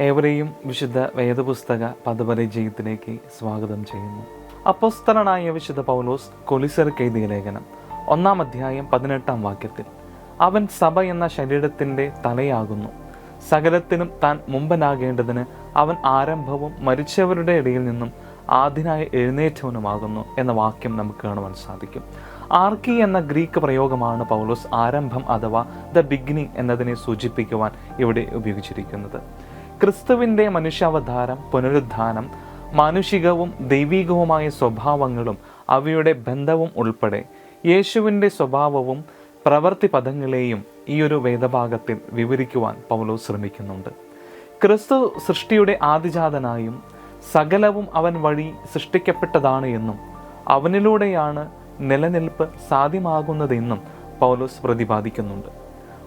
ഏവരെയും വിശുദ്ധ വേദപുസ്തക പദപരിചയത്തിലേക്ക് സ്വാഗതം ചെയ്യുന്നു. അപ്പോസ്തലനായ വിശുദ്ധ പൗലോസ് കൊലിസർക്ക് എഴുതിയ ലേഖനം ഒന്നാം അധ്യായം പതിനെട്ടാം വാക്യത്തിൽ അവൻ സഭ എന്ന ശരീരത്തിന്റെ തലയാകുന്നു. സകലത്തിനും താൻ മുമ്പനാകേണ്ടതിന് അവൻ ആരംഭവും മരിച്ചവരുടെ ഇടയിൽ നിന്നും ആദ്യനായ എഴുന്നേറ്റവനുമാകുന്നു എന്ന വാക്യം നമുക്ക് കാണുവാൻ സാധിക്കും. ആർക്കി എന്ന ഗ്രീക്ക് പ്രയോഗമാണ് പൗലോസ് ആരംഭം അഥവാ ദ ബിഗിനിങ് എന്നതിനെ സൂചിപ്പിക്കുവാൻ ഇവിടെ ഉപയോഗിച്ചിരിക്കുന്നത്. ക്രിസ്തുവിന്റെ മനുഷ്യാവതാരം പുനരുദ്ധാനം മാനുഷികവും ദൈവികവുമായ സ്വഭാവങ്ങളും അവയുടെ ബന്ധവും ഉൾപ്പെടെ യേശുവിന്റെ സ്വഭാവവും പ്രവൃത്തി പദങ്ങളെയും ഈ ഒരു വേദഭാഗത്തിൽ വിവരിക്കുവാൻ പൗലോ ശ്രമിക്കുന്നുണ്ട്. ക്രിസ്തു സൃഷ്ടിയുടെ ആദിജാതനായും സകലവും അവൻ വഴി സൃഷ്ടിക്കപ്പെട്ടതാണ് എന്നും അവനിലൂടെയാണ് നിലനിൽപ്പ് സാധ്യമാകുന്നതെന്നും പൗലോസ് പ്രതിപാദിക്കുന്നുണ്ട്.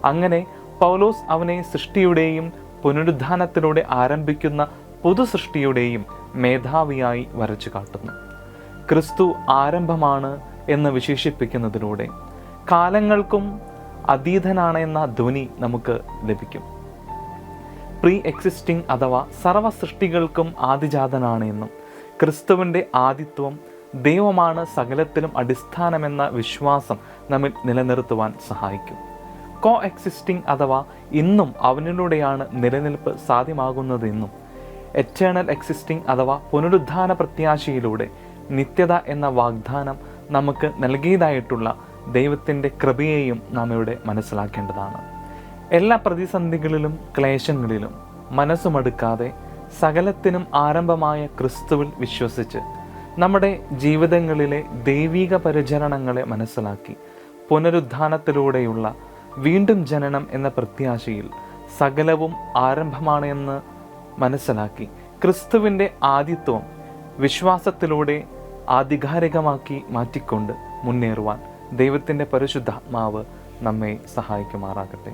അങ്ങനെ പൗലോസ് അവനെ സൃഷ്ടിയുടെയും പുനരുദ്ധാനത്തിലൂടെ ആരംഭിക്കുന്ന പുതുസൃഷ്ടിയുടെയും മേധാവിയായി വരച്ചു കാട്ടുന്നു. ക്രിസ്തു ആരംഭമാണ് എന്ന് വിശേഷിപ്പിക്കുന്നതിലൂടെ കാലങ്ങൾക്കും അതീതനാണ് എന്ന ധ്വനി നമുക്ക് ലഭിക്കും. പ്രീ എക്സിസ്റ്റിംഗ് അഥവാ സർവ സൃഷ്ടികൾക്കും ആദിജാതനാണ് എന്നും ക്രിസ്തുവിന്റെ ആദിത്വം ദൈവമാണ് സകലത്തിലും അടിസ്ഥാനമെന്ന വിശ്വാസം നമ്മിൽ നിലനിർത്തുവാൻ സഹായിക്കും. കോ എക്സിസ്റ്റിംഗ് അഥവാ ഇന്നും അവനിലൂടെയാണ് നിലനിൽപ്പ് സാധ്യമാകുന്നതെന്നും എറ്റേണൽ എക്സിസ്റ്റിംഗ് അഥവാ പുനരുദ്ധാന പ്രത്യാശയിലൂടെ നിത്യത എന്ന വാഗ്ദാനം നമുക്ക് നൽകിയതായിട്ടുള്ള ദൈവത്തിന്റെ കൃപയെയും നാം ഇവിടെ മനസ്സിലാക്കേണ്ടതാണ്. എല്ലാ പ്രതിസന്ധികളിലും ക്ലേശങ്ങളിലും മനസ്സുമടുക്കാതെ സകലത്തിനും ആരംഭമായ ക്രിസ്തുവിൽ വിശ്വസിച്ച് നമ്മുടെ ജീവിതങ്ങളിലെ ദൈവിക പരിചരണങ്ങളെ മനസ്സിലാക്കി പുനരുദ്ധാനത്തിലൂടെയുള്ള വീണ്ടും ജനനം എന്ന പ്രത്യാശയിൽ സകലവും ആരംഭമാണ് എന്ന് മനസ്സിലാക്കി ക്രിസ്തുവിന്റെ ആദിത്വം വിശ്വാസത്തിലൂടെ ആധികാരികമാക്കി മാറ്റിക്കൊണ്ട് മുന്നേറുവാൻ ദൈവത്തിന്റെ പരിശുദ്ധാത്മാവ് നമ്മെ സഹായിക്കുമാറാകട്ടെ.